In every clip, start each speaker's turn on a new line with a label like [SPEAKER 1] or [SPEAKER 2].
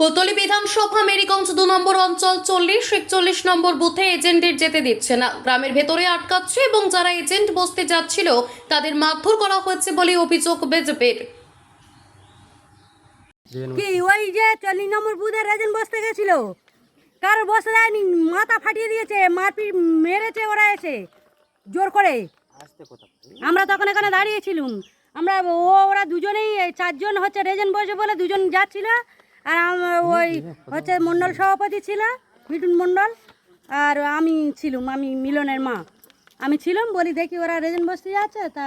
[SPEAKER 1] কোতলি বিধানসভা মেরিগঞ্জ দু নম্বর অঞ্চল চল্লিশ, একচল্লিশ নম্বর বুথে এজেন্টের যেতে দিচ্ছে না। গ্রামের ভেতরে আটকাচ্ছে এবং যারা এজেন্ট বসতে যাচ্ছিল, তাদের মারধর করা হয়েছে বলে অভিযোগ বিজেপির।
[SPEAKER 2] কি, ওই যে চল্লিশ নম্বর বুধের এজেন্ট বসতে গেছিল? কারও বসতে যায়নি, মাথা ফাটিয়ে দিয়েছে, মারপিট মেরেছে ওরা এসে, জোর করে। আমরা তখন এখানে দাঁড়িয়েছিলাম আমরা, ও, ওরা দুজনেই, চারজন হচ্ছে রেজেন্ট বসে বলে দুজন যাচ্ছিল। আর ওই হচ্ছে মণ্ডল সভাপতি ছিল, মিঠুন মণ্ডল আর আমি ছিলাম, আমি মিলনের মা। আমি ছিলাম, বলি দেখি ওরা রেজেন বসতে যাচ্ছে তা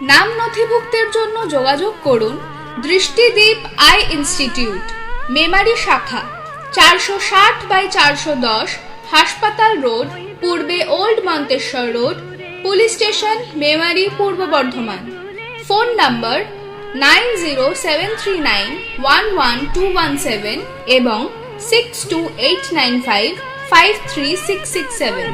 [SPEAKER 3] নাম নথিভুক্তের জন্য যোগাযোগ করুন দৃষ্টিদ্বীপ আই ইনস্টিটিউট, মেমারি শাখা, চারশো ষাট বাই চারশো দশ হাসপাতাল রোড, পূর্বে old Manteswar road, police station, Memari, Purba Bardhaman. Phone number nine zero seven three nine one one two one seven এবং six two eight nine five five three six six seven.